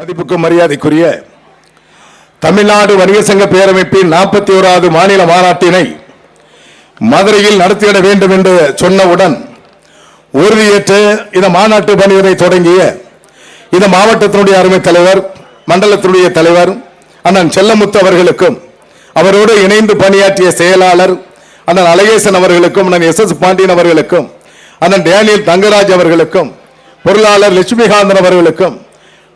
மதிப்புக்கும் மரியாதைக்குரிய தமிழ்நாடு வணிக சங்க பேரமைப்பின் நாற்பத்தி ஓராவது மாநில மாநாட்டினை மதுரையில் நடத்திட வேண்டும் என்று சொன்னவுடன் உறுதியேற்று இந்த மாநாட்டு பணியினை தொடங்கிய இந்த மாவட்டத்தினுடைய அருமை தலைவர் மண்டலத்தினுடைய தலைவர் அண்ணன் செல்லமுத்து அவர்களுக்கும் அவரோடு இணைந்து பணியாற்றிய செயலாளர் அண்ணன் அழகேசன் அவர்களுக்கும் அண்ணன் எஸ் எஸ் பாண்டியன் அவர்களுக்கும் அண்ணன் டேனியல் தங்கராஜ் அவர்களுக்கும் பொருளாளர் லட்சுமிகாந்தன் அவர்களுக்கும்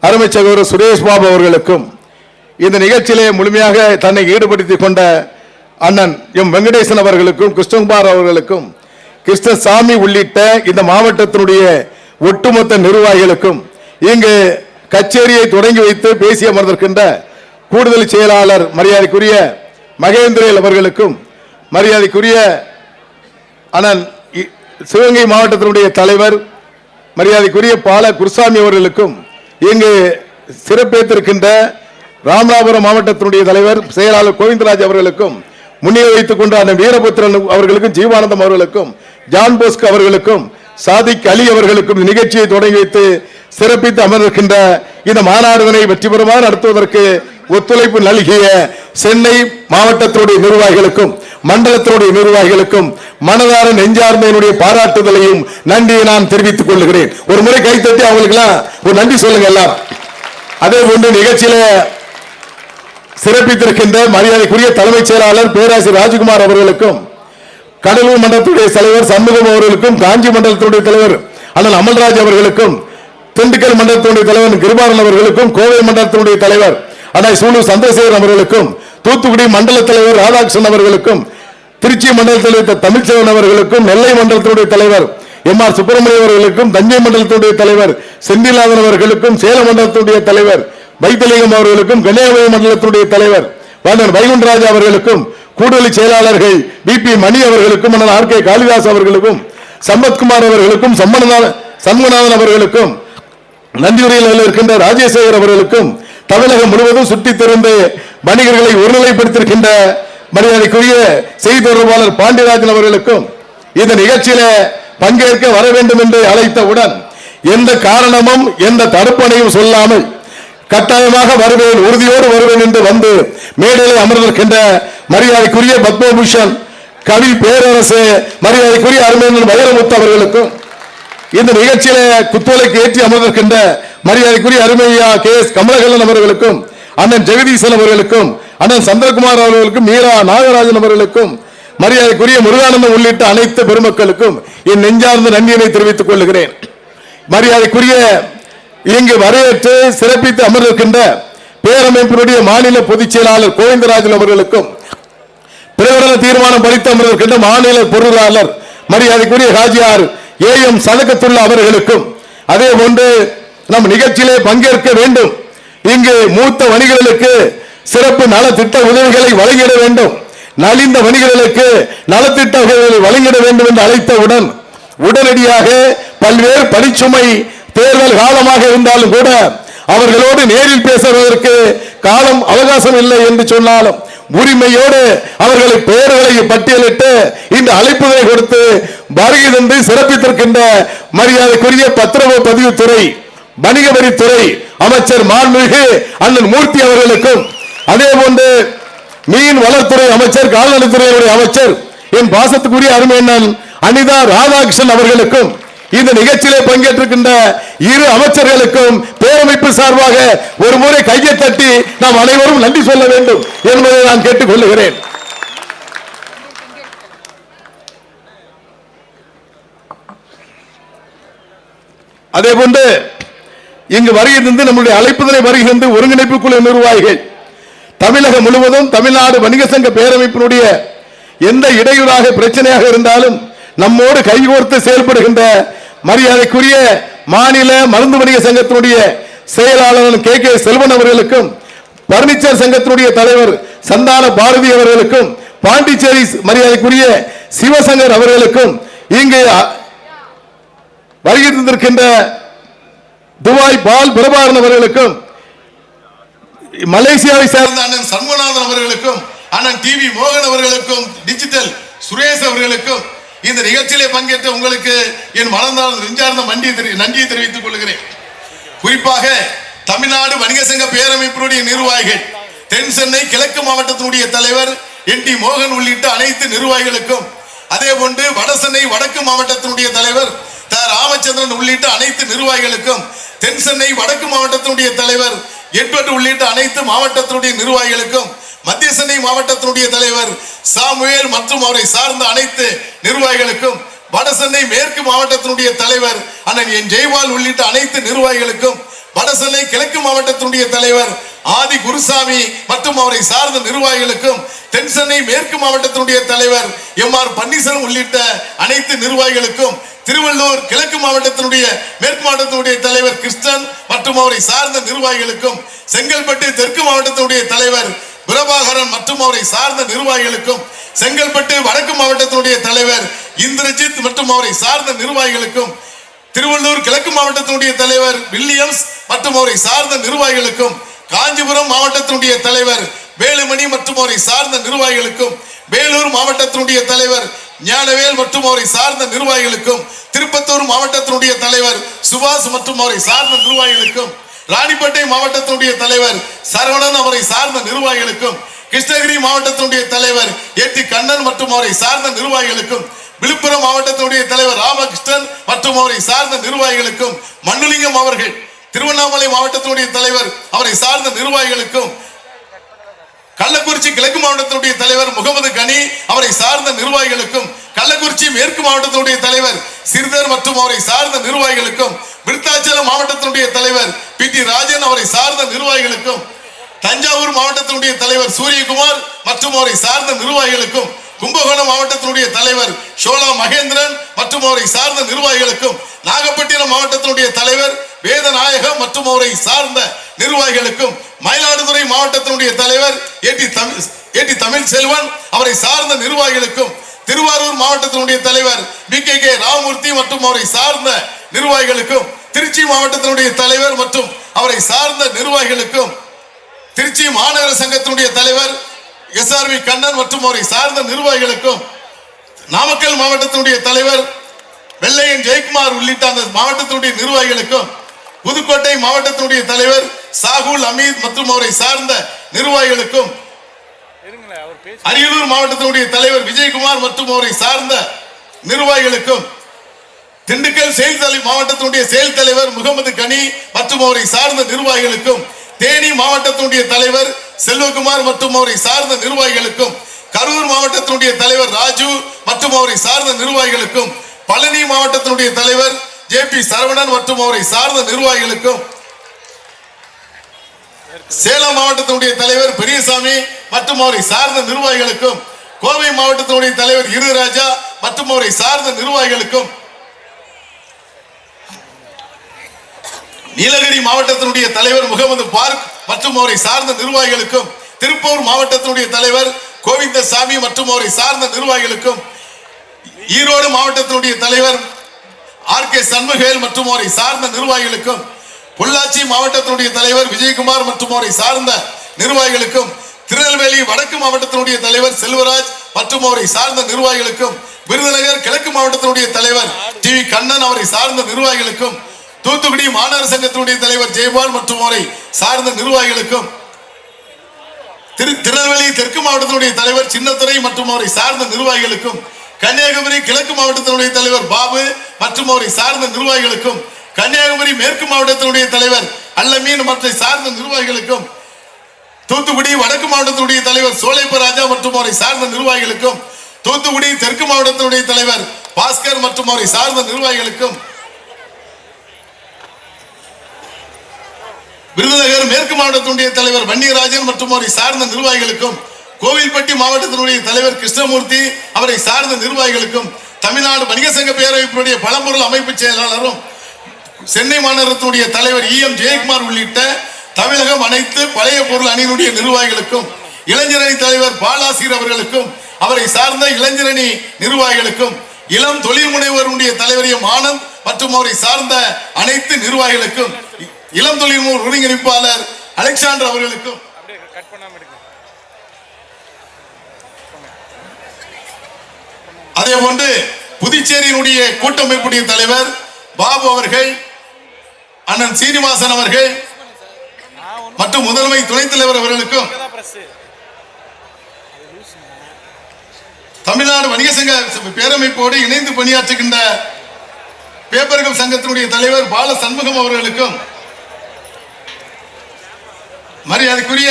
அருமை சகோதரர் சுரேஷ் பாபு அவர்களுக்கும் இந்த நிகழ்ச்சியிலே முழுமையாக தன்னை ஈடுபடுத்தி கொண்ட அண்ணன் எம் வெங்கடேசன் அவர்களுக்கும் கிருஷ்ணகுமார் அவர்களுக்கும் கிருஷ்ணசாமி உள்ளிட்ட இந்த மாவட்டத்தினுடைய ஒட்டுமொத்த நிர்வாகிகளுக்கும் இங்கு கச்சேரியை தொடங்கி வைத்து பேசி அமர்ந்திருக்கின்ற கூடுதல் செயலாளர் மரியாதைக்குரிய மகேந்திரேல் அவர்களுக்கும் மரியாதைக்குரிய அண்ணன் இ- சிவகங்கை மாவட்டத்தினுடைய தலைவர் மரியாதைக்குரிய பால குருசாமி அவர்களுக்கும் இங்கு சிறப்பேற்றிருக்கின்ற ராமநாதபுரம் மாவட்டத்தினுடைய தலைவர் செயலாளர் கோவிந்தராஜ் அவர்களுக்கும் முன்னிலை வைத்துக் கொண்ட அந்த வீரபுத்திரன் அவர்களுக்கும் ஜீவானந்தம் அவர்களுக்கும் ஜான் போஸ்க் அவர்களுக்கும் சாதிக் அலி அவர்களுக்கும் நிகழ்ச்சியை தொடங்கி வைத்து சிறப்பித்து அமர்ந்திருக்கின்ற இந்த மாநாடுதனை வெற்றிபெறமாக நடத்துவதற்கு ஒத்துழைப்பு நல்கிய சென்னை மாவட்டத்தினுடைய நிர்வாகிகளுக்கும் மண்டலத்தினுடைய நிர்வாகிகளுக்கும் மனதார நெஞ்சார்ந்த என்னுடைய பாராட்டுதலையும் நன்றியை நான் தெரிவித்துக் கொள்கிறேன். ஒரு முறை கைத்தட்டி அவங்களுக்கெல்லாம் ஒரு நன்றி சொல்லுங்க எல்லாம். அதே போன்று நிகழ்ச்சியில சிறப்பித்திருக்கின்ற மரியாதைக்குரிய தலைமைச் செயலாளர் பேராசிரியர் ராஜ்குமார் அவர்களுக்கும் கடலூர் மண்டலத்துடைய தலைவர் சண்முகம் அவர்களுக்கும் காஞ்சி மண்டலத்துடைய தலைவர் அண்ணன் அமல்ராஜ் அவர்களுக்கும் திண்டுக்கல் மண்டலத்தினுடைய தலைவர் கிருபாரன் அவர்களுக்கும் கோவை மண்டலத்தினுடைய தலைவர் ஆனால் சூலூர் சந்திரசேகர் அவர்களுக்கும் தூத்துக்குடி மண்டல தலைவர் ராதாகிருஷ்ணன் அவர்களுக்கும் திருச்சி மண்டல தலைவர் தமிழ்ச்செவன் அவர்களுக்கும் நெல்லை மண்டலத்தினுடைய தலைவர் எம் ஆர் சுப்பிரமணியம் அவர்களுக்கும் தஞ்சை மண்டலத்தினுடைய தலைவர் செந்திலாதன் அவர்களுக்கும் சேலம் மண்டலத்தினுடைய தலைவர் வைத்தலிங்கம் அவர்களுக்கும் கன்னியாகுமரி மண்டலத்தினுடைய தலைவர் வாணர் வைகுண்டராஜா அவர்களுக்கும் கூடுதல் செயலாளர்கள் பி பி மணி அவர்களுக்கும் ஆர் கே காளிதாஸ் அவர்களுக்கும் சம்பத்குமார் அவர்களுக்கும் சம்மணநாத சண்முகநாதன் அவர்களுக்கும் நந்தியுரையில் இருக்கின்ற ராஜேசேகர் அவர்களுக்கும் தமிழகம் முழுவதும் சுற்றித் திறந்து வணிகர்களை ஒருநிலைப்படுத்தியிருக்கின்ற மரியாதைக்குரிய செய்தி தொடர்பாளர் பாண்டியராஜன் அவர்களுக்கும் இந்த நிகழ்ச்சியில பங்கேற்க வர வேண்டும் என்று அழைத்தவுடன் எந்த காரணமும் எந்த தடுப்பணையும் சொல்லாமல் கட்டாயமாக வருவேன் உறுதியோடு வருவேன் என்று வந்து மேடையில் அமர்ந்திருக்கின்ற மரியாதைக்குரிய பத்மபூஷன் கவி பேரரசு மரியாதைக்குரிய அருமையன் வைரமுத்து அவர்களுக்கும் இந்த நிகழ்ச்சியில குத்துவலைக்கு ஏற்றி அமர்ந்திருக்கின்ற மரியாதைக்குரிய அருமையா கே எஸ் கமலகல்லன் அவர்களுக்கும் அண்ணன் ஜெகதீசன் அவர்களுக்கும் அண்ணன் சந்திரகுமார் அவர்களுக்கும் மீரா நாகராஜன் அவர்களுக்கும் மரியாதைக்குரிய முருகானந்தம் உள்ளிட்ட அனைத்து பெருமக்களுக்கும் என் நெஞ்சார்ந்த நன்றியினை தெரிவித்துக் கொள்கிறேன். மரியாதைக்குரிய இங்கு வரவேற்று சிறப்பித்து அமர்ந்திருக்கின்ற பேரமைப்பினுடைய மாநில பொதுச் செயலாளர் கோவிந்தராஜன் அவர்களுக்கும் பிரகடன தீர்மானம் படித்து அமர்ந்திருக்கின்ற மாநில பொருளாளர் மரியாதைக்குரிய ஹாஜியார் ஏ எம் சதகத்துள்ள அவர்களுக்கும். அதே போன்று நம் நிகழ்ச்சியிலே பங்கேற்க வேண்டும். இங்கு மூத்த வணிகர்களுக்கு சிறப்பு நலத்திட்ட உதவிகளை வழங்கிட வேண்டும். நலிந்த வணிகர்களுக்கு நலத்திட்ட உதவிகளை வழங்கிட வேண்டும் என்று அழைத்தவுடன் உடனடியாக பல்வேறு பணிச்சுமை தேர்தல் காலமாக இருந்தாலும் கூட அவர்களோடு நேரில் பேசுவதற்கு காலம் அவகாசம் இல்லை என்று சொன்னாலும் உரிமையோடு அவர்களை பெயர்களை பட்டியலிட்டு இந்த அழைப்புகளை கொடுத்து வருகை தந்து சிறப்பித்திருக்கின்ற மரியாதைக்குரிய பத்திரவு பதிவுத்துறை வணிக வரித்துறை அமைச்சர் மாண்புமிகு அண்ணன் மூர்த்தி அவர்களுக்கும் அதே போன்று மீன் வளத்துறை அமைச்சர் கால்நடைத்துறையுடைய அமைச்சர் என் பாசத்துக்குரிய அருமையண்ணன் அனிதா ராதாகிருஷ்ணன் அவர்களுக்கும் இந்த நிகழ்ச்சியிலே பங்கேற்றிருக்கின்ற இரு அமைச்சர்களுக்கும் பேரமைப்பு சார்பாக ஒரு முறை கையை தட்டி நாம் அனைவரும் நன்றி சொல்ல வேண்டும் என்பதை நான் கேட்டுக் கொள்ளுகிறேன் அதே போன்று இங்கு வருகிறது நம்முடைய அழைப்புதலை வருகை ஒருங்கிணைப்பு குழு நிர்வாகிகள். தமிழகம் முழுவதும் தமிழ்நாடு வணிக சங்க பேரமைப்பினுடைய எந்த இடையூறாக பிரச்சனையாக இருந்தாலும் நம்மோடு கைகோர்த்து செயல்படுகின்ற மரியாதைக்குரிய மாநில மருந்து வணிக சங்கத்தினுடைய செயலாளர் கே. கே. செல்வன் அவர்களுக்கும் பர்னிச்சர் சங்கத்தினுடைய தலைவர் சந்தான பாரதி அவர்களுக்கும் பாண்டிச்சேரி மரியாதைக்குரிய சிவசங்கர் அவர்களுக்கும் இங்கு வருகின்றிருக்கின்ற வருகை தந்திருக்கின்ற துபாய் பால் பிரபாகரன் அவர்களுக்கும் மலேசியாவை சேர்ந்த அண்ணன் சண்முகநாதன் அவர்களுக்கும் அண்ணன் டிவி மோகன் அவர்களுக்கும் டிஜிட்டல் சுரேஷ் அவர்களுக்கும் இந்த நிகழ்ச்சியிலே பங்கேற்ற உங்களுக்கு என் மனந்தால் நெஞ்சார்ந்த மண்டியை தெரி- நன்றியை தெரிவித்துக் கொள்கிறேன். குறிப்பாக தமிழ்நாடு வணிக சங்க பேரமைப்பினுடைய நிர்வாகிகள் தென் சென்னை கிழக்கு மாவட்டத்தினுடைய தலைவர் என் டி மோகன் உள்ளிட்ட அனைத்து நிர்வாகிகளுக்கும் அதே போன்று வட சென்னை வடக்கு மாவட்டத்தினுடைய தலைவர் த ராமச்சந்திரன் உள்ளிட்ட அனைத்து நிர்வாகிகளுக்கும் தென் சென்னை வடக்கு மாவட்டத்தினுடைய தலைவர் எட்வர்ட் உள்ளிட்ட அனைத்து மாவட்டத்தினுடைய நிர்வாகிகளுக்கும் மத்திய சென்னை மாவட்டத்தினுடைய தலைவர் சாமுவேல் மற்றும் அவரை சார்ந்த அனைத்து நிர்வாகிகளுக்கும் வட சென்னை மேற்கு மாவட்டத்தினுடைய தலைவர் அண்ணன் என் ஜெய்வால் உள்ளிட்ட அனைத்து நிர்வாகிகளுக்கும் வடசென்னை கிழக்கு மாவட்டத்தினுடைய தலைவர் ஆதி குருசாமி மற்றும் அவரை சார்ந்த நிர்வாகிகளுக்கும் தென் சென்னை மேற்கு மாவட்டத்தினுடைய தலைவர் எம் ஆர் பன்னீர்செல்வம் உள்ளிட்ட அனைத்து நிர்வாகிகளுக்கும் திருவள்ளூர் கிழக்கு மாவட்டத்தினுடைய மேற்கு மாவட்டத்தினுடைய தலைவர் கிருஷ்ணன் மற்றும் அவரை சார்ந்த நிர்வாகிகளுக்கும் செங்கல்பட்டு தெற்கு மாவட்டத்தினுடைய தலைவர் பிரபாகரன் மற்றும் அவரை சார்ந்த நிர்வாகிகளுக்கும் செங்கல்பட்டு வடக்கு மாவட்டத்தினுடைய தலைவர் இந்திரஜித் மற்றும் அவரை சார்ந்த நிர்வாகிகளுக்கும் திருவள்ளூர் கிழக்கு மாவட்டத்தினுடைய தலைவர் வில்லியம்ஸ் மற்றும் அவரை சார்ந்த நிர்வாகிகளுக்கும் காஞ்சிபுரம் மாவட்டத்தினுடைய தலைவர் வேலுமணி மற்றும் அவரை சார்ந்த நிர்வாகிகளுக்கும் வேலூர் மாவட்டத்தினுடைய தலைவர் ஞானவேல் மற்றும் அவரை சார்ந்த நிர்வாகிகளுக்கும் திருப்பத்தூர் மாவட்டத்தினுடைய தலைவர் சுபாஷ் மற்றும் அவரை சார்ந்த நிர்வாகிகளுக்கும் ராணிப்பேட்டை மாவட்டத்தினுடைய தலைவர் சரவணன் அவரை சார்ந்த நிர்வாகிகளுக்கும் கிருஷ்ணகிரி மாவட்டத்தினுடைய தலைவர் ஏ டி கண்ணன் மற்றும் அவரை சார்ந்த நிர்வாகிகளுக்கும் விழுப்புரம் மாவட்டத்தினுடைய தலைவர் ராமகிருஷ்ணன் மற்றும் அவரை சார்ந்த நிர்வாகிகளுக்கும் மண்ணுலிங்கம் அவர்கள் திருவண்ணாமலை மாவட்டத்தினுடைய தலைவர் அவரை சார்ந்த நிர்வாகிகளுக்கும் கள்ளக்குறிச்சி கிழக்கு மாவட்டத்தினுடைய தலைவர் முகமது கனி அவரை சார்ந்த நிர்வாகிகளுக்கும் கள்ளக்குறிச்சி மேற்கு மாவட்டத்தினுடைய தலைவர் சிறுதர் மற்றும் அவரை சார்ந்த நிர்வாகிகளுக்கும் விருத்தாச்சலம் மாவட்டத்தினுடைய தலைவர் பி டி ராஜன் அவரை சார்ந்த நிர்வாகிகளுக்கும் தஞ்சாவூர் மாவட்டத்தினுடைய தலைவர் சூரியகுமார் மற்றும் அவரை சார்ந்த நிர்வாகிகளுக்கும் கும்பகோணம் மாவட்டத்தினுடைய தலைவர் ஷோலா மகேந்திரன் மற்றும் அவரை சார்ந்த நிர்வாகிகளுக்கும் நாகப்பட்டினம் மாவட்டத்தினுடைய தலைவர் வேதநாயகம் மற்றும் அவரை சார்ந்த நிர்வாகிகளுக்கும் மயிலாடுதுறை மாவட்டத்தினுடைய தலைவர் ஏடி தமிழ் ஏடி தமிழ் செல்வன் அவரை சார்ந்த நிர்வாகிகளுக்கும் மாவட்டத்தினுடைய தலைவர் வி கே கே ராமமூர்த்தி மற்றும் அவரை சார்ந்த நிர்வாகிகளுக்கும் திருச்சி மாவட்டத்தினுடைய தலைவர் மற்றும் அவரை சார்ந்த நிர்வாகிகளுக்கும் திருச்சி மாநகர சங்கத்தினுடைய தலைவர் எஸ் ஆர் வி கண்ணன் மற்றும் அவரை சார்ந்த நிர்வாகிகளுக்கும் நாமக்கல் மாவட்டத்தினுடைய தலைவர் வெள்ளையன் ஜெயக்குமார் உள்ளிட்ட அந்த மாவட்டத்தினுடைய நிர்வாகிகளுக்கும் புதுக்கோட்டை மாவட்டத்தினுடைய தலைவர் சாகுல் அமீத் மற்றும் அவரை சார்ந்த நிர்வாகிகளுக்கும் அரியலூர் மாவட்டத்தினுடைய தலைவர் விஜயகுமார் மற்றும் அவரை சார்ந்த நிர்வாகிகளுக்கும் திண்டுக்கல் செயல் தலை மாவட்டத்தினுடைய செயல் தலைவர் முகமது கனி மற்றும் அவரை சார்ந்த நிர்வாகிகளுக்கும் தேனி மாவட்டத்தினுடைய தலைவர் செல்வகுமார் மற்றும் அவரை சார்ந்த நிர்வாகிகளுக்கும் கரூர் மாவட்டத்தினுடைய தலைவர் ராஜு மற்றும் அவரை சார்ந்த நிர்வாகிகளுக்கும் பழனி மாவட்டத்தினுடைய தலைவர் ஜே பி சரவணன் மற்றும் அவரை சார்ந்த நிர்வாகிகளுக்கும் சேலம் மாவட்டத்தினுடைய தலைவர் பெரியசாமி மற்றும் அவரை சார்ந்த நிர்வாகிகளுக்கும் கோவை மாவட்டத்தினுடைய தலைவர் இருராஜா மற்றும் அவரை சார்ந்த நிர்வாகிகளுக்கும் நீலகிரி மாவட்டத்தினுடைய தலைவர் முகமது பார்க் மற்றும் அவரை சார்ந்த நிர்வாகிகளுக்கும் திருப்பூர் மாவட்டத்தினுடைய தலைவர் கோவிந்தசாமி மற்றும் அவரை சார்ந்த நிர்வாகிகளுக்கும் ஈரோடு மாவட்டத்தினுடைய தலைவர் ஆர் கே சண்முகவேல் மற்றும் அவரை சார்ந்த நிர்வாகிகளுக்கும் பொள்ளாச்சி மாவட்டத்தினுடைய தலைவர் விஜயகுமார் மற்றும் அவரை சார்ந்த நிர்வாகிகளுக்கும் திருநெல்வேலி வடக்கு மாவட்டத்தினுடைய தலைவர் செல்வராஜ் மற்றும் அவரை சார்ந்த நிர்வாகிகளுக்கும் விருதுநகர் கிழக்கு மாவட்டத்தினுடைய தலைவர் டி வி கண்ணன் அவரை சார்ந்த நிர்வாகிகளுக்கும் தூத்துக்குடி மாநகர சங்கத்தினுடைய தலைவர் ஜெயபால் மற்றும் அவரை சார்ந்த நிர்வாகிகளுக்கும் திரு திருநெல்வேலி தெற்கு மாவட்டத்தினுடைய தலைவர் சின்னத்துறை மற்றும் அவரை சார்ந்த நிர்வாகிகளுக்கும் கன்னியாகுமரி கிழக்கு மாவட்டத்தினுடைய தலைவர் பாபு மற்றும் அவரை சார்ந்த நிர்வாகிகளுக்கும் கன்னியாகுமரி மேற்கு மாவட்டத்தினுடைய தலைவர் அல்லமீன் மற்றும் சார்ந்த நிர்வாகிகளுக்கும் தூத்துக்குடி வடக்கு மாவட்டத்தினுடைய தலைவர் சோலைப்ப ராஜா மற்றும் அவரை சார்ந்த நிர்வாகிகளுக்கும் தூத்துக்குடி தெற்கு மாவட்டத்தினுடைய தலைவர் பாஸ்கர் மற்றும் அவரை சார்ந்த நிர்வாகிகளுக்கும் விருதுநகர் மேற்கு மாவட்டத்தினுடைய தலைவர் வன்னியராஜன் மற்றும் அவரை சார்ந்த நிர்வாகிகளுக்கும் கோவில்பட்டி மாவட்டத்தினுடைய தலைவர் கிருஷ்ணமூர்த்தி அவரை சார்ந்த நிர்வாகிகளுக்கும் தமிழ்நாடு வணிக சங்க பேரவைப்பினுடைய பழம்பொருள் அமைப்பு செயலாளரும் சென்னை மாநகரத்தினுடைய தலைவர் இ எம் ஜெயக்குமார் உள்ளிட்ட தமிழகம் அனைத்து பழைய பொருள் அணியினுடைய நிர்வாகிகளுக்கும் இளைஞரணி தலைவர் பாலாசீர் அவர்களுக்கும் அவரை சார்ந்த இளைஞரணி நிர்வாகிகளுக்கும் இளம் தொழில் முனைவருடைய தலைவர் ஆனந்த் மற்றும் அவரை சார்ந்த அனைத்து நிர்வாகிகளுக்கும் இளம் தொழில் ஒருங்கிணைப்பாளர் அலெக்சாண்டர் அவர்களுக்கும். அதே போன்று புதுச்சேரியினுடைய கூட்டமைப்புடைய தலைவர் பாபு அவர்கள் அண்ணன் சீனிவாசன் அவர்கள் மற்றும் முதன்மை துணைத் தலைவர் அவர்களுக்கும் தமிழ்நாடு வணிக சங்க பேரமைப்போடு இணைந்து பணியாற்றுகின்ற பேப்பர்கள் சங்கத்தினுடைய தலைவர் பால சண்முகம் அவர்களுக்கும் மரியாதைக்குரிய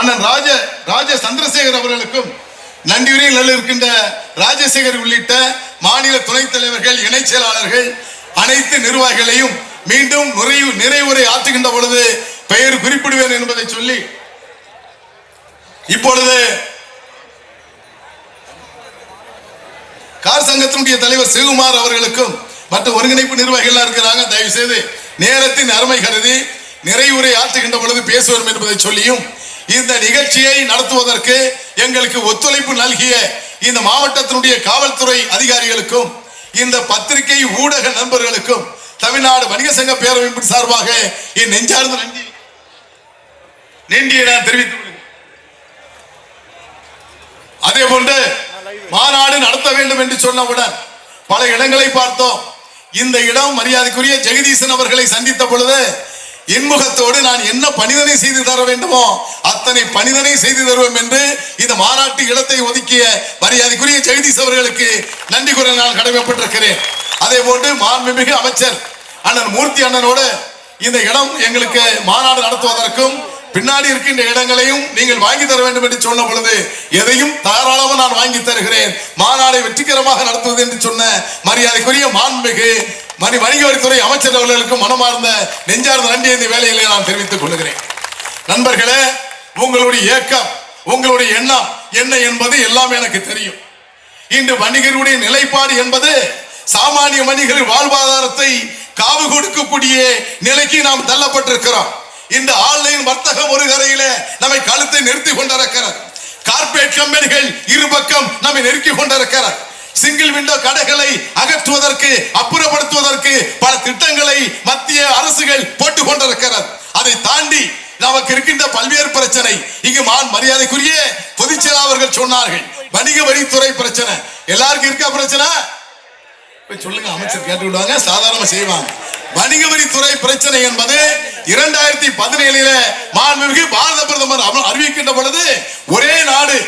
அண்ணன் ராஜ ராஜ சந்திரசேகர் அவர்களுக்கும் நன்றியுரையில் நல்ல இருக்கின்ற ராஜசேகர் உள்ளிட்ட மாநில துணைத் தலைவர்கள் இணைச் செயலாளர்கள் அனைத்து நிர்வாகிகளையும் மீண்டும் நிறைவு நிறைவுரை ஆற்றுகின்ற பொழுது பெயர் குறிப்பிடுவேன் என்பதை சொல்லி இப்பொழுது கார் சங்கத்தினுடைய தலைவர் சிவகுமார் அவர்களுக்கும் மற்ற ஒருங்கிணைப்பு நிர்வாகிகள் இருக்கிறாங்க. தயவு செய்து நேரத்தின் அருமை கருதி நிறைவுரை ஆற்றுகின்ற பொழுது பேசுவோம் என்பதை சொல்லியும் இந்த நிகழ்ச்சியை நடத்துவதற்கு எங்களுக்கு ஒத்துழைப்பு நல்கிய இந்த மாவட்டத்தினுடைய காவல்துறை அதிகாரிகளுக்கும் இந்த பத்திரிகை ஊடக நண்பர்களுக்கும் தமிழ்நாடு வணிக சங்க பேரமைப்பின் சார்பாக என் நெஞ்சார்ந்த நன்றி. நன்றியை நான் தெரிவித்துக் அதே போன்று மாநாடு நடத்த வேண்டும் என்று சொன்னவுடன் பல இடங்களை பார்த்தோம். இந்த இடம் மரியாதைக்குரிய ஜெகதீசன் அவர்களை சந்தித்த பொழுது இன்முகத்தோடு நான் என்ன பணிதனை செய்து தர வேண்டுமோ அத்தனை பணிதனை செய்து தருவோம் என்று இந்த மாநாட்டு இடத்தை ஒதுக்கிய மரியாதைக்குரிய ஜெகதீஷ் அவர்களுக்கு நன்றி கூற நான் கடமைப்பட்டிருக்கிறேன். அதே போன்று மாண்புமிகு அமைச்சர் அண்ணன் மூர்த்தி அண்ணனோடு இந்த இடம் எங்களுக்கு மாநாடு நடத்துவதற்கும் பின்னாடி இருக்கின்ற இடங்களையும் நீங்கள் வாங்கி தர வேண்டும் என்று சொன்ன பொழுது எதையும் தாராளமாக நான் வாங்கி தருகிறேன். மாநாடை வெற்றிகரமாக நடத்துவது என்று சொன்ன மரியாதைக்குரிய மாண்புமிகு மணி வணிக வரித்துறை அமைச்சர் அவர்களுக்கு மனமார்ந்த நெஞ்சார்ந்த நன்றி இந்த வேலையிலே நான் தெரிவித்துக் கொள்கிறேன். நண்பர்களே உங்களுடைய ஏக்கம் உங்களுடைய எண்ணம் என்ன என்பது எல்லாம் எனக்கு தெரியும். இன்று வணிகருடைய நிலைப்பாடு என்பது சாமானிய வணிகரின் வாழ்வாதாரத்தை காவு கொடுக்கக்கூடிய நிலைக்கு நாம் தள்ளப்பட்டிருக்கிறோம். இந்த ஆன்லைன் வர்த்தகம் ஒரு கரையில நம்மை கழுத்தை நிறுத்தி கொண்டிருக்கிறது. கார்பரேட் கம்பெனிகள் இருபக்கம் நம்மை நெருக்கி கொண்டிருக்கிறார் சிங்கிள் விண்டோ கடைகளை அகற்றுவதற்கு அப்புறப்படுத்துவதற்கு பல திட்டங்களை மத்திய அரசுகள் போட்டுக் கொண்டிருக்கிறது. அதை தாண்டி நமக்கு இருக்கின்ற பல்வேறு பிரச்சனை. இங்கு மான் மரியாதைக்குரிய பொதுச் அவர்கள் சொன்னார்கள். வணிக வரித்துறை பிரச்சனை. எல்லாருக்கும் இருக்கா பிரச்சனை? சொல்லுங்க அமைச்சர் கேட்டு விடுவாங்க சாதாரணமா செய்வாங்க. வணிக வரித்துறை பிரச்சனை என்பது இரண்டாயிரத்தி பதினேழுல மாண்புமிகு பாரத பிரதமர் அறிவிக்கின்ற பொழுது ஒரே நாடு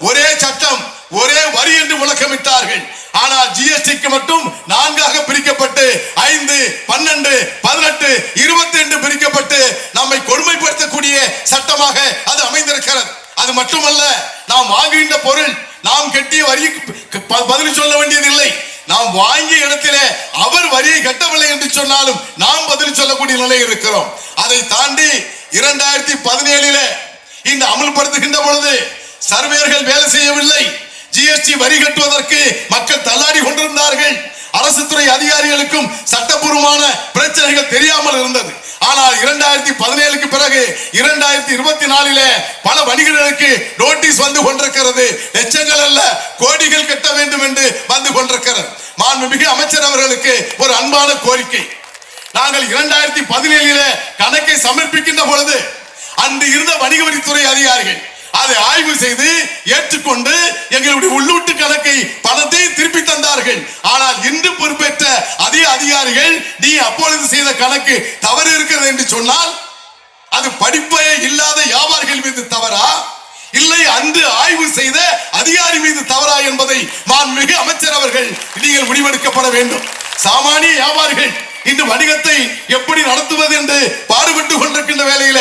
ஒரே சட்டம் ஒரே வரி என்று முழக்கமிட்டார்கள் ஆனால் ஜிஎஸ்டிக்கு மட்டும் நான்காக பிரிக்கப்பட்டு ஐந்து பன்னெண்டு பதினெட்டு இருபத்தி ரெண்டு பிரிக்கப்பட்டு நம்மை கொடுமைப்படுத்தக்கூடிய சட்டமாக அது அமைந்திருக்கிறது. அது மட்டுமல்ல நாம் வாங்குகின்ற பொருள் நாம் கட்டிய வரி ப- பதில் சொல்ல வேண்டியதில்லை. நாம் வாங்கிய இடத்திலே அவர் வரியை கட்டவில்லை என்று சொன்னாலும் நாம் பதில் சொல்லக்கூடிய நிலை இருக்கிறோம். அதை தாண்டி இரண்டாயிரத்தி பதினேழில இந்த அமல்படுத்துகின்ற பொழுது சர்வேயர்கள் வேலை செய்யவில்லை. ஜிஎஸ்டி வரி கட்டுவதற்கு மக்கள் தள்ளாடி கொண்டிருந்தார்கள். அரசு துறை அதிகாரிகளுக்கும் சட்டப்பூர்வமான பிரச்சனைகள் தெரியாமல் இருந்தது. ஆனால் இரண்டாயிரத்தி பதினேழுக்கு பிறகு இரண்டாயிரத்தி இருபத்தி நாலிலே பல வணிகர்களுக்கு நோட்டீஸ் வந்து கொண்டிருக்கிறது. லட்சங்கள் அல்ல கோடிகள் கட்ட வேண்டும் என்று வந்து கொண்டிருக்கிறது. மாண்புமிகு அமைச்சர் அவர்களுக்கு ஒரு அன்பான கோரிக்கை. நாங்கள் இரண்டாயிரத்தி பதினேழில கணக்கை சமர்ப்பிக்கின்ற பொழுது அன்று இருந்த வணிக வரித்துறை அதிகாரிகள் அதை ஆய்வு செய்து ஏற்றுக்கொண்டு எங்களுடைய உள்ளூட்டு கணக்கை பணத்தை திருப்பி தந்தார்கள். ஆனால் இன்று பொறுப்பேற்ற அதே அதிகாரிகள் நீ அப்பொழுது செய்த கணக்கு தவறு இருக்கிறது என்று சொன்னால் அது படிப்பே இல்லாத வியாபாரிகள் மீது தவறா? இல்லை அன்று ஆய்வு செய்த அதிகாரி மீது தவறா என்பதை மாண்புமிகு அமைச்சர் அவர்கள் நீங்கள் முடிவெடுக்கப்பட வேண்டும். சாமானிய வியாபாரிகள் இன்று வணிகத்தை எப்படி நடத்துவது என்று பாடுபட்டு கொண்டிருக்கின்ற வேலையில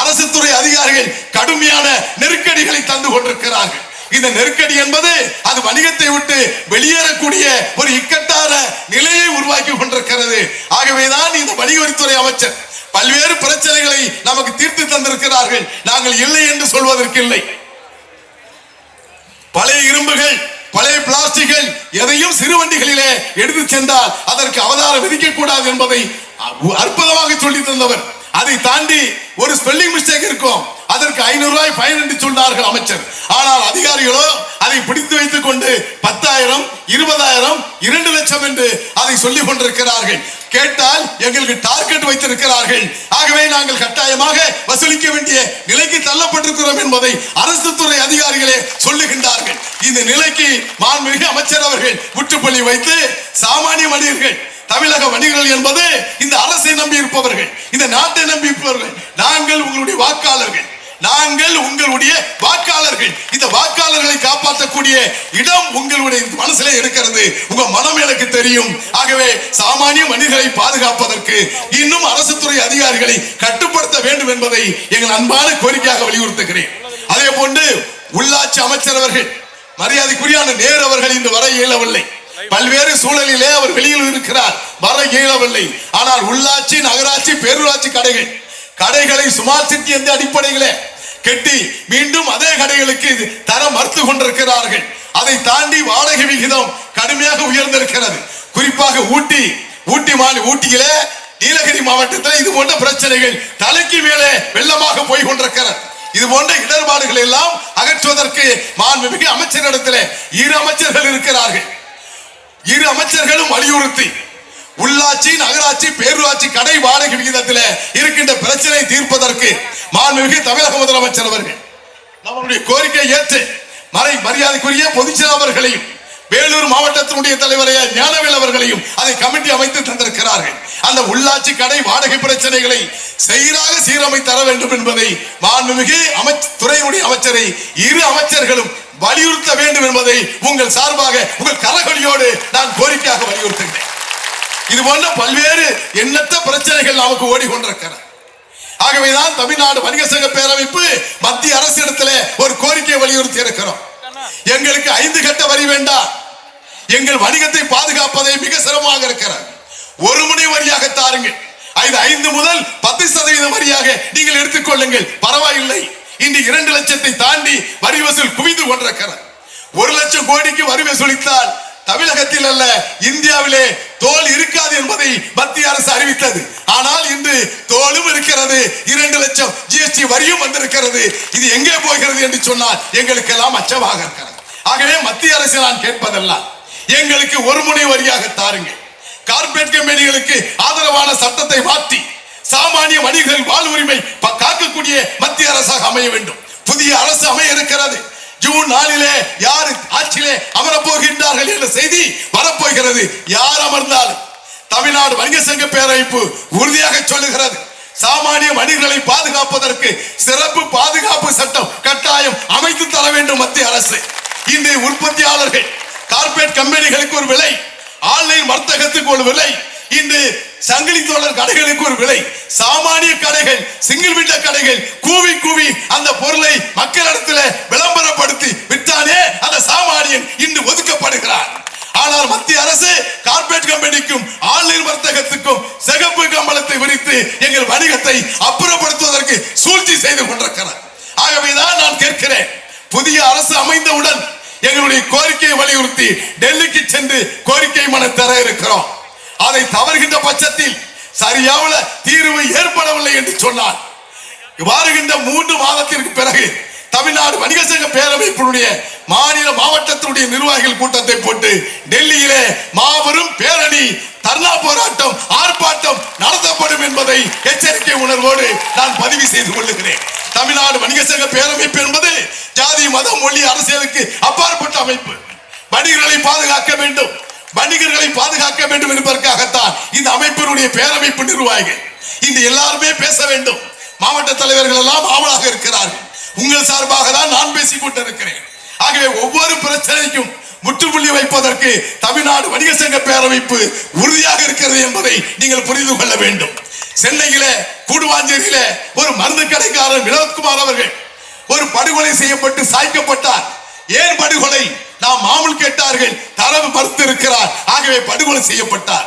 அரசு துறை அதிகாரிகள் கடுமையான நெருக்கடிகளை தந்து கொண்டிருக்கிறார்கள். இந்த நெருக்கடி என்பது அது வணிகத்தை விட்டு வெளியேறக்கூடிய ஒரு இக்கட்டான நிலையை உருவாக்கி கொண்டிருக்கிறது. ஆகவேதான் இந்த வணிகவரித்துறை அமைச்சர் பல்வேறு பிரச்சனைகளை நமக்கு தீர்த்து தந்திருக்கிறார்கள். நாங்கள் இல்லை என்று சொல்வதற்கு இல்லை பழைய இரும்புகள் பழைய பிளாஸ்டிக்கள் எதையும் சிறு வண்டிகளிலே எடுத்து சென்றால் அதற்கு அவதாரம் விதிக்க கூடாது என்பதை அற்புதமாக சொல்லி தந்தவர் அதை தாண்டி ஒரு ஸ்பெல்லிங் மிஸ்டேக் இருக்கும். அதற்கு ஐநூறு ரூபாய் ஃபைன் என்று சொன்னார்கள் அமைச்சர். ஆனால் அதிகாரிகளோ அதை பிடித்து வைத்துக் கொண்டு பத்தாயிரம் இருபதாயிரம் இரண்டு லட்சம் என்று அதை சொல்லிக் கொண்டிருக்கிறார்கள். கேட்டால் எங்களுக்கு டார்கெட் வைத்திருக்கிறார்கள். ஆகவே நாங்கள் கட்டாயமாக வசூலிக்க வேண்டிய நிலைக்கு தள்ளப்பட்டிருக்கிறோம் என்பதை அரசு துறை அதிகாரிகளே சொல்லுகின்றார்கள். இந்த நிலைக்கு மாண்புமிகு அமைச்சர் அவர்கள் முற்றுப்புள்ளி வைத்து சாமானிய மனிதர்கள் தமிழக வணிகர்கள் என்பது இந்த அரசை நம்பி இருப்பவர்கள் இந்த நாட்டை நம்பி இருப்பவர்கள். நாங்கள் உங்களுடைய வாக்காளர்கள். நாங்கள் உங்களுடைய வாக்காளர்கள். இந்த வாக்காளர்களை காப்பாற்றக்கூடிய இடம் உங்களுடைய மனசுல இருக்கிறது. உங்க மனம் எனக்கு தெரியும். ஆகவே சாமானிய மனிதர்களை பாதுகாப்பதற்கு இன்னும் அரசு துறை அதிகாரிகளை கட்டுப்படுத்த வேண்டும் என்பதை எங்கள் அன்பான கோரிக்கையாக வலியுறுத்துகிறேன். அதே போன்று உள்ளாட்சி அமைச்சர் அவர்கள் மரியாதைக்குரிய நேர் அவர்கள் இன்று வர இயலவில்லை. பல்வேறு சூழலிலே அவர் வெளியில் இருக்கிறார். வர இயலவில்லை. ஆனால் உள்ளாட்சி நகராட்சி பேரூராட்சி கடைகள் கடைகளை சுமார் சிட்டி என்ற அடிப்படையிலே கெட்டி மீண்டும் அதே கடைகளுக்கு தர மறுத்து கொண்டிருக்கிறார்கள். அதை தாண்டி வாடகை விகிதம் கடுமையாக உயர்ந்திருக்கிறது. குறிப்பாக ஊட்டி ஊட்டி மாநில ஊட்டியிலே நீலகிரி மாவட்டத்தில் இது போன்ற பிரச்சனைகள் தலைக்கு மேலே வெள்ளமாக போய் கொண்டிருக்கிறது. இது போன்ற இடர்பாடுகள் எல்லாம் அகற்றுவதற்கு மாண்புமிகு அமைச்சரிடத்திலே இரு அமைச்சர்கள் இருக்கிறார்கள். இரு அமைச்சர்களும் வலியுறுத்தி உள்ளாட்சி நகராட்சி பேரூராட்சி கடை வாடகை விகிதத்தில் இருக்கின்ற பிரச்சனை தீர்ப்பதற்கு மாண்புமிகு தமிழக முதலமைச்சர் அவர்கள் நம்மளுடைய கோரிக்கை ஏற்று மறை மரியாதைக்குரிய பொதுச்செயலாளர்களையும் அவர்களையும் வேலூர் மாவட்டத்தினுடைய தலைவரைய ஞானவேல் அவர்களையும் அதை கமிட்டி அமைத்து தந்திருக்கிறார்கள். அந்த உள்ளாட்சி கடை வாடகை பிரச்சனைகளை சீராக சீரமை தர வேண்டும் என்பதை மாண்புமிகு அமைச்ச துறையினுடைய அமைச்சரை இரு அமைச்சர்களும் வலியுறுத்த வேண்டும் என்பதை உங்கள் சார்பாக உங்கள் கரகொலியோடு நான் கோரிக்கையாக வலியுறுத்துகிறேன். இது போன்ற பல்வேறு எண்ணற்ற பிரச்சனைகள் நமக்கு ஓடிக்கொண்டிருக்கிறது ஆகவேதான் தமிழ்நாடு வணிக சங்க பேரமைப்பு மத்திய அரசிடத்தில் ஒரு கோரிக்கை வலியுறுத்தி இருக்கிறோம். எங்களுக்கு ஐந்து கட்ட வரி வேண்டாம். எங்கள் வணிகத்தை பாதுகாப்பதை மிக சிரமமாக இருக்கிறார் ஒரு முனை வரியாக தாருங்கள். ஐந்து ஐந்து முதல் பத்து சதவீதம் வரியாக நீங்கள் எடுத்துக்கொள்ளுங்கள் பரவாயில்லை. இன்று இரண்டு லட்சத்தை தாண்டி வரி வசூல் குவிந்து கொண்டிருக்கிறது. ஒரு லட்சம் கோடிக்கு வரி வசூலித்தால் தமிழகத்தில் அல்ல இந்தியாவிலே தோல் இருக்காது என்பதை மத்திய அரசு அறிவித்தது. ஆனால் இன்று தோலும் இருக்கிறது இரண்டு லட்சம் ஜிஎஸ்டி வரியும் வந்திருக்கிறது. இது எங்கே போகிறது என்று சொன்னால் எங்களுக்கெல்லாம் அச்சமாக இருக்கிறது. ஆகவே மத்திய அரசு நான் கேட்பதெல்லாம் எங்களுக்கு ஒரு முனை வரியாக தாருங்கள். கார்பரேட் கம்பெனிகளுக்கு ஆதரவான சட்டத்தை மாற்றி சாமானிய வணிகர்கள் வாழ்வுரிமை உரிமை காக்கக்கூடிய மத்திய அரசாக அமைய வேண்டும். புதிய அரசு அமைய இருக்கிறது. ஜூன் நாளிலே யார் ஆட்சியிலே அமரப் போகின்றார்கள் என்ற செய்தி வரப்போகிறது. யார் அமர்ந்தாலும். தமிழ்நாடு வணிக சங்க பேரமைப்பு உறுதியாக சொல்லுகிறது. சாமானிய வணிகர்களை பாதுகாப்பதற்கு சிறப்பு பாதுகாப்பு சட்டம் கட்டாயம் அமைத்து தர வேண்டும் மத்திய அரசு. இன்றைய உற்பத்தியாளர்கள் கார்பரேட் கம்பெனிகளுக்கு ஒரு விலை ஆன்லைன் வர்த்தகத்துக்கு ஒரு விலை இன்று சங்கிலி தோழர் கடைகளுக்கு ஒரு விலை. சாமானிய கடைகள் சிங்கிள் விண்ட கடைகள் கூவி கூவி அந்த பொருளை மக்களிடத்தில் விளம்பரப்படுத்தி விற்றானே அந்த சாமானியன் இன்று ஒதுக்கப்படுகிறார். ஆனால் மத்திய அரசு கார்பரேட் கம்பெனிக்கும் ஆன்லைன் வர்த்தகத்துக்கும் சிகப்பு கம்பளத்தை விரித்து எங்கள் வணிகத்தை அப்புறப்படுத்துவதற்கு சூழ்ச்சி செய்து கொண்டிருக்கிறார். ஆகவேதான் நான் கேட்கிறேன் புதிய அரசு அமைந்தவுடன் எங்களுடைய கோரிக்கையை வலியுறுத்தி டெல்லிக்கு சென்று கோரிக்கை மனு தர இருக்கிறோம். அதை தவறுகின்ற பட்சத்தில் சரியாவில் தீர்வு ஏற்படவில்லை என்று சொன்னார். வருகின்ற மூன்று மாதத்திற்கு பிறகு தமிழ்நாடு வணிக சங்க பேரமைப்பினுடைய மாநில மாவட்டத்தினுடைய நிர்வாகிகள் கூட்டத்தை போட்டு டெல்லியிலே மாபெரும் பேரணி தர்ணா போராட்டம் ஆர்ப்பாட்டம் நடத்தப்படும் என்பதை எச்சரிக்கை உணர்வோடு நான் பதிவு செய்து கொள்ளுகிறேன். தமிழ்நாடு வணிக சங்க பேரமைப்பு என்பது ஜாதி மதம் மொழி அரசியலுக்கு அப்பாற்பட்ட அமைப்பு. வணிகர்களை பாதுகாக்க வேண்டும். வணிகர்களை பாதுகாக்க வேண்டும் என்பதற்காகத்தான் இந்த அமைப்பினுடைய பேரமைப்பு நிர்வாகிகள். இந்த எல்லாருமே பேச வேண்டும். மாவட்ட தலைவர்கள் எல்லாம் ஆவலாக இருக்கிறார்கள். உங்கள் சார்பாக தான் நான் பேசிக் கொண்டிருக்கிறேன். ஆகவே ஒவ்வொரு பிரச்சனைக்கும் முற்றுப்புள்ளி வைப்பதற்கு தமிழ்நாடு வணிக சங்க பேரமைப்பு உறுதியாக இருக்கிறது என்பதை நீங்கள் புரிந்து கொள்ள வேண்டும். சென்னையில கூடுவாஞ்சேரியில ஒரு மருந்து கடைக்காரர் வினோத்குமார் அவர்கள் ஒரு படுகொலை செய்யப்பட்டு சாய்க்கப்பட்டார். ஏன் படுகொலை? நாம் மாமூல் கேட்டார்கள் தரவு மறுத்து இருக்கிறார் ஆகவே படுகொலை செய்யப்பட்டார்.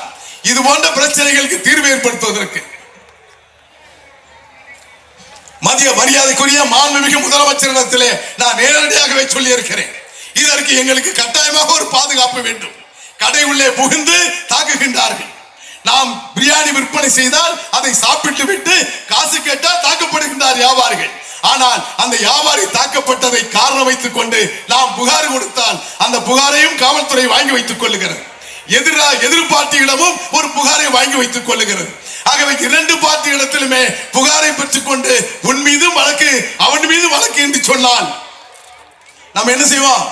இது போன்ற பிரச்சனைகளுக்கு தீர்வு ஏற்படுத்துவதற்கு. மதிய மரியாதைக்குரிய மாண்புமிகு முதலமைச்சரிடத்திலே நான் நேரடியாகவே சொல்லி இருக்கிறேன் இதற்கு எங்களுக்கு கட்டாயமாக ஒரு பாதுகாப்பு வேண்டும். கடை உள்ளே புகுந்து தாக்குகின்றார்கள். நாம் பிரியாணி விற்பனை செய்தால் அதை சாப்பிட்டு விட்டு காசு கேட்டால் தாக்கப்படுகின்றார் வியாபாரிகள். ஆனால் அந்த வியாபாரி தாக்கப்பட்டதை காரணம் வைத்துக் கொண்டு நாம் புகார் கொடுத்தால் அந்த புகாரையும் காவல்துறை வாங்கி வைத்துக் கொள்ளுகிறது. எதிரா எதிர்பார்ட்டியிடமும் ஒரு புகாரை வாங்கி வைத்துக் கொள்ளுகிறது. ஆகவே இரண்டு பார்ட்டி இடத்திலுமே புகாரை பெற்றுக் கொண்டு உன் மீதும் வழக்கு அவன் மீது வழக்கு என்று சொன்னால் நம்ம என்ன செய்வோம்?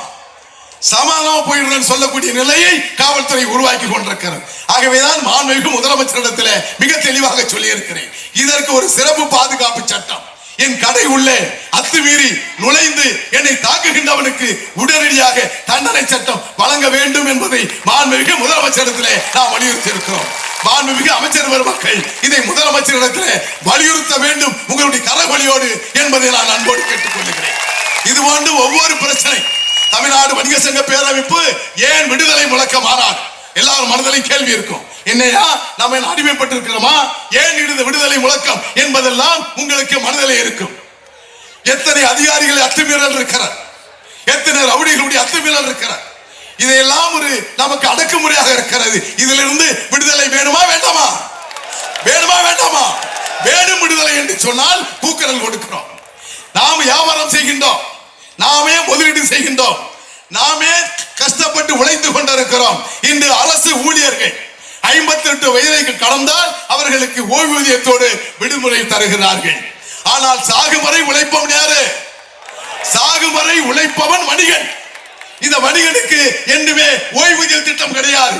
சமாதானமா போயிடுறேன் சொல்லக்கூடிய நிலையை காவல்துறை உருவாக்கி கொண்டிருக்கிறது. ஆகவேதான் மாண்புமிகு முதலமைச்சரிடத்தில் மிக தெளிவாக சொல்லியிருக்கிறேன். இதற்கு ஒரு சிறப்பு பாதுகாப்பு சட்டம். என் கடை உள்ளே அத்துமீறி நுழைந்து என்னை தாக்குகின்றவனுக்கு உடனடியாக தண்டனை சட்டம் வழங்க வேண்டும் என்பதை மாண்புமிகு முதலமைச்சரிடத்திலே நாம் வலியுறுத்தியிருக்கிறோம். மாண்புமிகு அமைச்சர் பெருமக்கள் இதை முதலமைச்சரிடத்திலே வலியுறுத்த வேண்டும். உங்களுடைய கரவழியோடு என்பதை நான் அன்போடு கேட்டுக்கொள்கிறேன் இது போன்று ஒவ்வொரு பிரச்சனை. தமிழ்நாடு வணிக சங்க பேரமைப்பு ஏன் விடுதலை முழக்க மாறாது எல்லாரும் மனதிலையும் கேள்வி இருக்கும். என்னையா நம்ம என்ன அடிமைப்பட்டிருக்கிறோமா? ஏன் இது விடுதலை முழக்கம் என்பதெல்லாம் உங்களுக்கு மனதிலே இருக்கும். எத்தனை அதிகாரிகளை அத்துமீறல் இருக்கிறார். எத்தனை ரவுடிகளுடைய அத்துமீறல் இருக்கிறார். இதையெல்லாம் ஒரு நமக்கு அடக்குமுறையாக இருக்கிறது. இதிலிருந்து விடுதலை வேணுமா வேண்டாமா? வேணுமா வேண்டாமா? வேணும் விடுதலை என்று சொன்னால் கூக்கரல் கொடுக்கிறோம். நாம் வியாபாரம் செய்கின்றோம். நாமே முதலீடு செய்கின்றோம். நாமே கஷ்டப்பட்டு உழைத்து கொண்டிருக்கிறோம். இன்று அரசு ஊழியர்கள் ஐம்பத்தி எட்டு வயதை கடந்தால் அவர்களுக்கு ஓய்வூதியத்தோடு விடுமுறை தருகிறார்கள். ஆனால் சாகுமறை உழைப்பவன் யாரு? சாகுமறை உழைப்பவன் வணிகன். இந்த வணிகனுக்கு என்றுமே ஓய்வூதிய திட்டம் கிடையாது.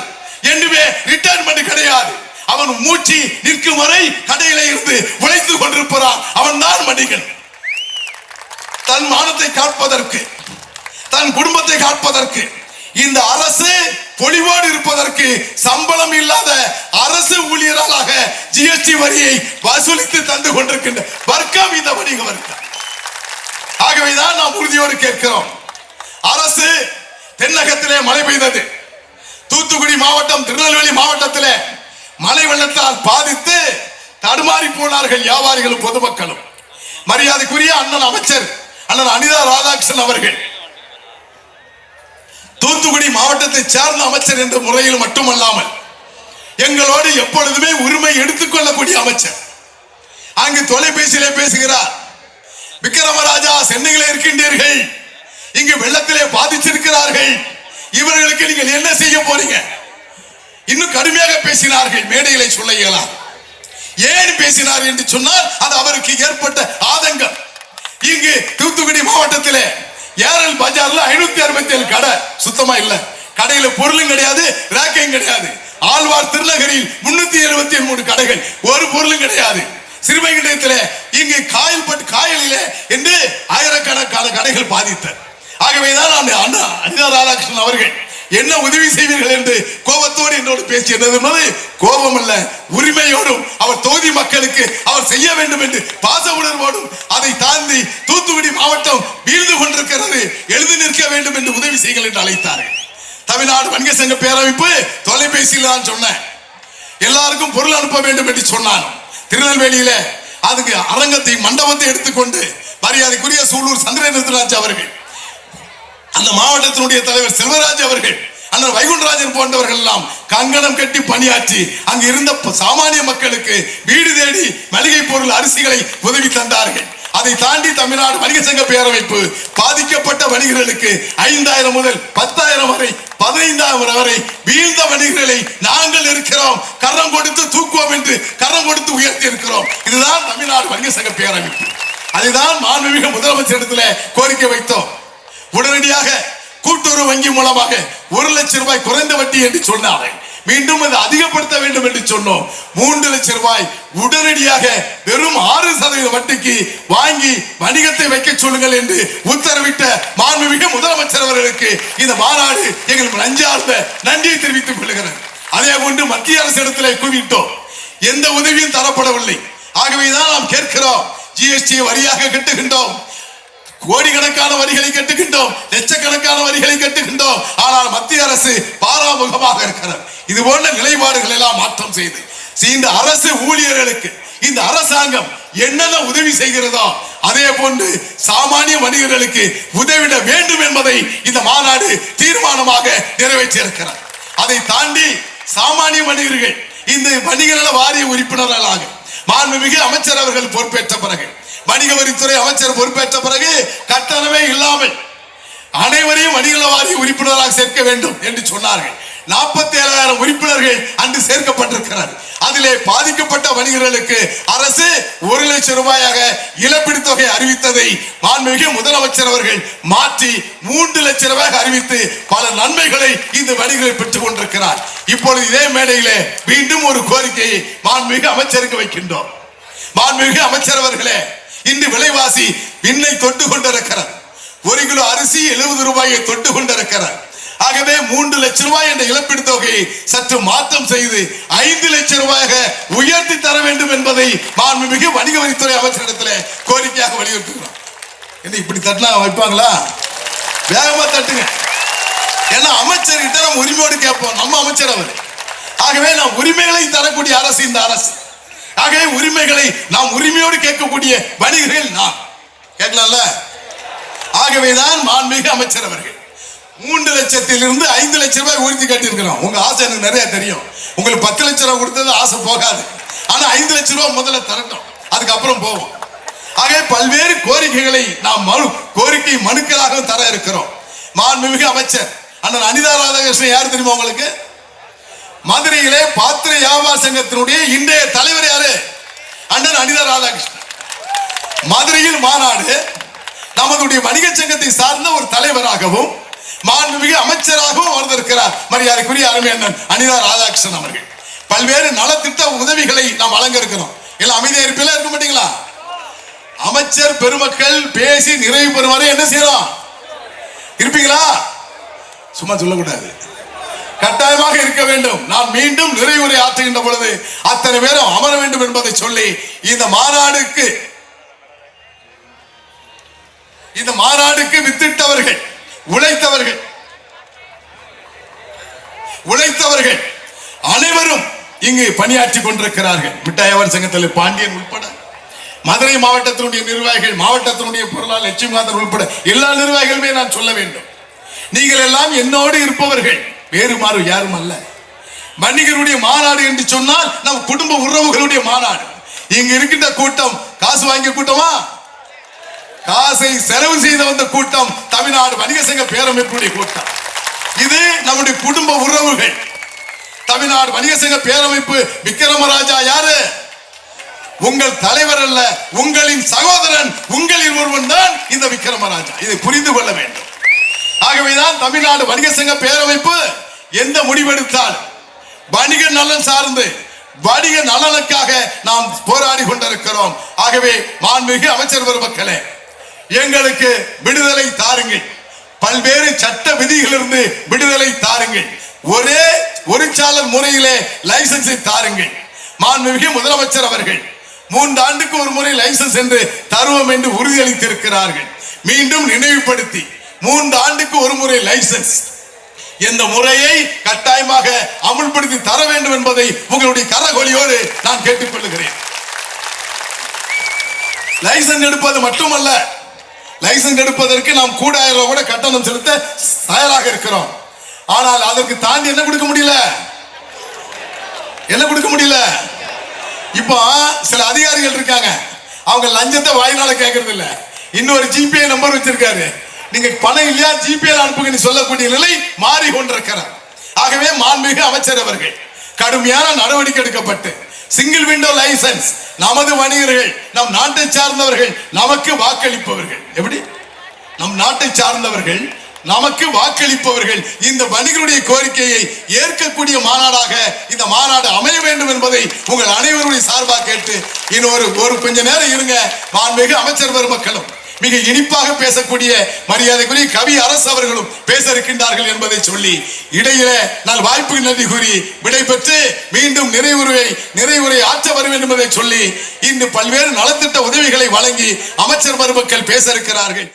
என்றுமே ரிட்டையர்மெண்ட் கிடையாது. அவன் மூச்சு நிற்கும் வரை கடையில இருந்து உழைத்து கொண்டிருப்பான் அவன் தான் வணிகன். தன் மானத்தை காப்பதற்கு தன் குடும்பத்தை காப்பதற்கு இந்த அரசு பொலிவோடு இருப்பதற்கு சம்பளம் இல்லாத அரசு ஊழியர்களாக ஜிஎஸ்டி வரியை வசூலித்து தந்து கொண்டிருக்கின்ற வர்க்கம் இந்த வணிக வர்க்கம். ஆகவேதான் நாம் உறுதியோடு கேட்கிறோம். அரசு தென்னகத்திலே மழை பெய்தது. தூத்துக்குடி மாவட்டம் திருநெல்வேலி மாவட்டத்திலே மழை வெள்ளத்தால் பாதித்து தடுமாறி போனார்கள் வியாபாரிகளும் பொதுமக்களும். மரியாதைக்குரிய அண்ணன் அமைச்சர் அண்ணன் அனிதா ராதாகிருஷ்ணன் அவர்கள். தூத்துக்குடி மாவட்டத்தை சார்ந்த அமைச்சர் என்ற முறையில் மட்டுமல்லாமல் எங்களோடு எப்பொழுதுமே உரிமை எடுத்துக்கொள்ளக்கூடிய அமைச்சர். அங்கு தொலைபேசியிலே பேசுகிறார். விக்ரமராஜா சென்னையிலே இருக்கின்றீர்கள். இங்கு வெள்ளத்திலே பாதிச்சிருக்கிறார்கள் இவர்களுக்கு நீங்கள் என்ன செய்ய போறீங்க? இன்னும் கடுமையாக பேசினார்கள். மேடையிலே சொல்ல இயலாது. ஏன் பேசினார் என்று சொன்னால் அது அவருக்கு ஏற்பட்ட ஆதங்கம். இங்கு தூத்துக்குடி மாவட்டத்திலே ஏரல் பஜார்ல ஐநூத்தி அறுபத்தி ஏழு கடை. சுத்தமா இல்ல. கடையில பொருளும் கிடையாது ரேக்கையும் கிடையாது. ஆழ்வார் திருநகரில் முன்னூத்தி எழுபத்தி மூணு கடைகள் ஒரு பொருளும் கிடையாது. சிறுவைகுண்டத்திலே இங்கு காயல் பட்டு காயலிலே என்று ஆயிரக்கணக்கான கடைகள் பாதித்த ஆகவேதான் நான் அண்ணா அனிதா ராதாகிருஷ்ணன் அவர்கள் என்ன உதவி செய்வீர்கள் என்று கோபத்தோடு என்னோடு பேசி என்னது கோபம் அல்ல உரிமையோடும் அவர் தொகுதி மக்களுக்கு அவர் செய்ய வேண்டும் என்று பாச உணர்வோடும் அதை தாண்டி தூத்துக்குடி மாவட்டம் வீழ்ந்து கொண்டிருக்கிறது. எழுந்து நிற்க வேண்டும் என்று உதவி செய்யுங்கள் என்று அழைத்தார்கள். தமிழ்நாடு வணிக சங்க பேரமைப்பு தொலைபேசியில் தான் சொன்னேன். எல்லாருக்கும் பொருள் அனுப்ப வேண்டும் என்று சொன்னான் திருநெல்வேலியில அதுக்கு அரங்கத்தை மண்டபத்தை எடுத்துக்கொண்டு மரியாதைக்குரிய சூலூர் சந்திரேந்திரராஜ் அவர்கள் அந்த மாவட்டத்தினுடைய தலைவர் செல்வராஜ் அவர்கள் அண்ணன் வைகுண்டராஜன் போன்றவர்கள் எல்லாம் கங்கணம் கட்டி பணியாற்றி அங்கு இருந்த சாமானிய மக்களுக்கு வீடு தேடி மளிகை பொருள் அரிசிகளை உதவி தந்தார்கள். அதை தாண்டி தமிழ்நாடு வணிக சங்க பேரமைப்பு பாதிக்கப்பட்ட வணிகர்களுக்கு ஐந்தாயிரம் முதல் பத்தாயிரம் வரை பதினைந்தாயிரம் வரை வீழ்ந்த வணிகர்களை நாங்கள் இருக்கிறோம். கரம் கொடுத்து தூக்குவோம் என்று கரம் கொடுத்து உயர்த்தி இருக்கிறோம் இதுதான் தமிழ்நாடு வணிக சங்க பேரமைப்பு. அதுதான் மாண்புமிகு முதலமைச்சரிடத்துல கோரிக்கை வைத்தோம். கூட்டுறவு வங்கி மூலமாக ஒரு லட்சம் ரூபாய் குறைந்த வட்டி என்று சொன்னார்கள் மீண்டும் அதை அதிகப்படுத்த வேண்டும் என்று சொன்னோம். மூன்று லட்சம் ரூபாய் உடனடியாக வெறும் ஆறு சதவீத வட்டிக்கு வாங்கி வணிகத்தை வைக்க சொல்லுங்கள் என்று உத்தரவிட்ட மாண்புமிகு முதலமைச்சர் அவர்களுக்கு இந்த மாநாடு எங்களுக்கு நஞ்சார்ந்த நன்றியை தெரிவித்துக் கொள்கிறேன் அதே போன்று மத்திய அரசு இடத்திலே குவிட்டோம் எந்த உதவியும் தரப்படவில்லை. ஆகவேதான் நாம் கேட்கிறோம். ஜிஎஸ்டியை வரியாக கட்டுகின்றோம். கோடிக்கணக்கான வரிகளை கட்டுகின்றோம் லட்சக்கணக்கான வரிகளை கட்டுகின்றோம். ஆனால் மத்திய அரசு பாராமுகமாக இருக்கிறது. இது போன்ற நிலைப்பாடுகள் எல்லாம் மாற்றம் செய்து இந்த அரசு ஊழியர்களுக்கு இந்த அரசாங்கம் என்னென்ன உதவி செய்கிறதோ அதே போன்று சாமானிய வணிகர்களுக்கு உதவிட வேண்டும் என்பதை இந்த மாநாடு தீர்மானமாக நிறைவேற்றியிருக்கிறார் அதை தாண்டி சாமானிய வணிகர்கள் இந்த வணிக வாரிய உறுப்பினர்களாக மாண்புமிகு அமைச்சர் அவர்கள் பொறுப்பேற்ற பிறகு வணிக வரித்துறை அமைச்சர் பொறுப்பேற்ற பிறகு கட்டணமே இல்லாமல் அனைவரையும் வணிக வாரிய உறுப்பினராக சேர்க்க வேண்டும் என்று சொன்னார்கள். நாற்பத்தி ஏழாயிரம் உறுப்பினர்கள் அன்று சேர்க்கப்பட்டிருக்கிறார் அதிலே பாதிக்கப்பட்ட வணிகர்களுக்கு அரசு ஒரு லட்சம் ரூபாயாக இழப்பீடு தொகை அறிவித்ததை மாண்புமிகு முதலமைச்சர் அவர்கள் மாற்றி மூன்று லட்சம் ரூபாய் அறிவித்து பல நன்மைகளை இந்த வணிகர்கள் பெற்றுக் கொண்டிருக்கிறார். இப்பொழுது இதே மேடையிலே மீண்டும் ஒரு கோரிக்கையை மாண்புமிகு அமைச்சருக்கு வைக்கின்றோம். மாண்புமிகு அமைச்சர் அவர்களே இன்று விலைவாசி விண்ணை தொட்டு கொண்டிருக்கிறார். ஒரு கிலோ அரிசி எழுபது ரூபாயை தொட்டு கொண்டிருக்கிறார். ஆகவே மூன்று லட்சம் ரூபாய் என்ற இழப்பீடு தொகையை சற்று மாற்றம் செய்து ஐந்து லட்சம் ரூபாயாக உயர்த்தி தர வேண்டும் என்பதை மாண்புமிகு வணிக வரித்துறை அமைச்சரிடத்தில் கோரிக்கையாக வலியுறுத்துகிறோம். என்ன இப்படி தட்டினா வைப்பாங்களா? வேகமா தட்டுங்க. ஏன்னா அமைச்சர்கிட்ட நம்ம உரிமையோடு கேட்போம். நம்ம அமைச்சர் அவர். ஆகவே நான் உரிமைகளை தரக்கூடிய அரசு இந்த அரசு. ஆகவே உரிமைகளை நாம் உரிமையோடு கேட்கக்கூடிய வணிகர்கள் நாம் கேட்கலாம்ல? ஆகவேதான் மாண்புமிகு அமைச்சர் அவர்கள். மூன்று லட்சத்திலிருந்து ஐந்து லட்சம் ரூபாய் உறுதி கட்டியிருக்கிறோம். உங்க ஆசை எனக்கு நிறைய தெரியும். உங்களுக்கு பத்து லட்சம் ரூபாய் கொடுத்தது ஆசை போகாது. ஆனா ஐந்து லட்சம் ரூபாய் முதல்ல தரட்டும். அதுக்கப்புறம் போவோம். ஆகவே பல்வேறு கோரிக்கைகளை நாம் மனு கோரிக்கை மனுக்களாக தர இருக்கிறோம். மாண்புமிகு அமைச்சர். அண்ணன் அனிதா ராதாகிருஷ்ணன் யார் தெரியுமா உங்களுக்கு? மதுரையிலே பாத்திர வியாபார சங்கத்தினுடைய இன்றைய தலைவர் யாரு? அண்ணன் அனிதா ராதாகிருஷ்ணன். மதுரையில் மாநாடு நமதுடைய வணிக சங்கத்தை சார்ந்த ஒரு தலைவராகவும் மாண்புமிகு அமைச்சராகவும் வந்திருக்கிறார் மரியாதைக்குரிய அருமை அண்ணன் அனிதா ராதாகிருஷ்ணன் அவர்கள். பல்வேறு நலத்திட்ட உதவிகளை நாம் வழங்க இருக்கிறோம் எல்லாம் அமைதியா இருப்பீங்களா? இருக்க மாட்டீங்களா? அமைச்சர் பெருமக்கள் பேசி நிறைவு பெறும் வரை என்ன செய்யறோம்? இருப்பீங்களா? சும்மா சொல்லக்கூடாது. கட்டாயமாக இருக்க வேண்டும். நான் மீண்டும் நிறைவுரை ஆற்றுகின்ற பொழுது அத்தனை பேரும் அமர வேண்டும் என்பதை சொல்லி இந்த மாநாடுக்கு இந்த மாநாடுக்கு வித்திட்டவர்கள் உழைத்தவர்கள் உழைத்தவர்கள் அனைவரும் இங்கு பணியாற்றி கொண்டிருக்கிறார்கள். மிட்டாயவர் சங்கத்தில் பாண்டியன் உட்பட மதுரை மாவட்டத்தினுடைய நிர்வாகிகள் மாவட்டத்தினுடைய பொருளாளர் லட்சுமிநாதன் உட்பட எல்லா நிர்வாகிகளுமே நான் சொல்ல வேண்டும். நீங்கள் எல்லாம் என்னோடு இருப்பவர்கள். வேறு மாறு யாரும் அல்ல. வணிகருடைய மாநாடு என்று சொன்னால் நம் குடும்ப உறவுகளுடைய மாநாடு. இங்க இருக்கின்ற கூட்டம் காசு வாங்கிய கூட்டமா? காசை செலவு செய்த வந்த கூட்டம் தமிழ்நாடு வணிக சங்க பேரமைப்புடைய கூட்டம். இது நம்முடைய குடும்ப உறவுகள். தமிழ்நாடு வணிக சங்க பேரமைப்பு விக்ரமராஜா யாரு? உங்கள் தலைவர் அல்ல உங்களின் சகோதரன் உங்களின் ஒருவன் தான் இந்த விக்ரமராஜா இதை புரிந்து கொள்ள வேண்டும். ஆகவேதான் தமிழ்நாடு வணிக சங்க பேரமைப்பு எந்த முடிவெடுத்தால் வணிக நலன் சார்ந்து வணிக நலனுக்காக நாம் போராடி கொண்டிருக்கிறோம். ஆகவே மாண்புமிகு அமைச்சர் பெருமக்களே எங்களுக்கு விடுதலை தாருங்கள். பல்வேறு சட்ட விதிகளிலிருந்து விடுதலை தாருங்கள். ஒரே ஒரு சாலர் முறையிலே லைசன்ஸை தாருங்கள். மாண்புமிகு முதலமைச்சர் அவர்கள் மூன்று ஆண்டுக்கு ஒரு முறை லைசன்ஸ் என்று தருவோம் என்று உறுதியளித்திருக்கிறார்கள். மீண்டும் நினைவுபடுத்தி மூன்று ஆண்டுக்கு ஒரு முறை லைசன்ஸ். இந்த முறையை கட்டாயமாக அமுல்படுத்தி தர வேண்டும் என்பதை உங்களுடைய கரகொலியோடு நான் கேட்டுக்கொள்கிறேன். லைசன்ஸ் எடுப்பது மட்டுமல்ல. லைசன்ஸ் எடுப்பதற்கு நாம் கூடாயிரம் ரூபாய் கூட கட்டணம் செலுத்த தயாராக இருக்கிறோம். ஆனால் அதற்கு தாண்டி என்ன கொடுக்க முடியல? என்ன கொடுக்க முடியல? இப்போ சில அதிகாரிகள் இருக்காங்க. அவங்க லஞ்சத்தை வாயினால கேட்கறது இல்லை இன்னொரு ஜிபே நம்பர் வச்சிருக்காரு. நீங்க பணம் இல்லையா ஜிபே அனுப்புங்க சொல்லக்கூடிய நிலை மாறி கொண்டிருக்கிறார் ஆகவே மாண்புமிகு அமைச்சர் அவர்கள் கடுமையான நடவடிக்கை எடுக்கப்பட்டு சிங்கிள் விண்டோ லைசன்ஸ் நமது வணிகர்கள் நம் நாட்டை சார்ந்தவர்கள் நமக்கு வாக்களிப்பவர்கள். எப்படி? நம் நாட்டை சார்ந்தவர்கள் நமக்கு வாக்களிப்பவர்கள். இந்த வணிகருடைய கோரிக்கையை ஏற்கக்கூடிய மாநாடாக இந்த மாநாடு அமைய வேண்டும் என்பதை உங்கள் அனைவருடைய சார்பாக கேட்டு இன்னொரு ஒரு கொஞ்ச நேரம் இருங்க மாண்புமிகு அமைச்சர் பெருமக்களும். மிக இனிப்பாக பேசக்கூடிய மரியாதைக்குரிய கவி அரசு அவர்களும் பேச இருக்கின்றார்கள் என்பதை சொல்லி இடையில நான் வாய்ப்புக்கு நன்றி கூறி விடைபெற்று மீண்டும் நிறைவுரை நிறைவுரை ஆற்ற வருவேன் என்பதை சொல்லி இன்று பல்வேறு நலத்திட்ட உதவிகளை வழங்கி அமைச்சர் மருமக்கள் பேச இருக்கிறார்கள்.